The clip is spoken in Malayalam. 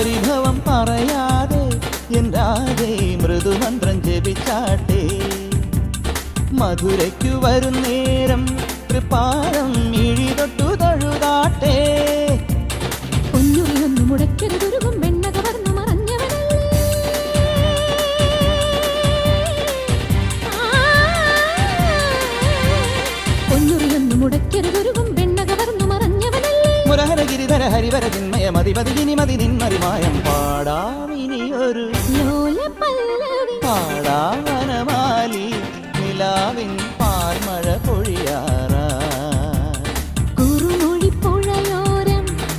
പരിഭവം പറയാതെ എന്താതെ മൃദുമന്ത്രം ജപിച്ചാട്ടെ. മധുരയ്ക്കു വരും നേരം തൃപ്പാദം ഇഴിതൊട്ടു തഴുതാട്ടെ. ഒന്നുറിയൊന്നു മുടക്കരുതൊരുകും വെണ്ണ കവർന്നു മറഞ്ഞവനല്ലേ. ഒന്നുറിയൊന്നു മുടക്കരുതൊരുകും വെണ്ണ കവർന്നു മറഞ്ഞവനല്ലേ. മുരഹര ഗിരിധര മതി പതിവിനി മതി നിന്മറിമായം പാടാമിനിയൊരു പാടാം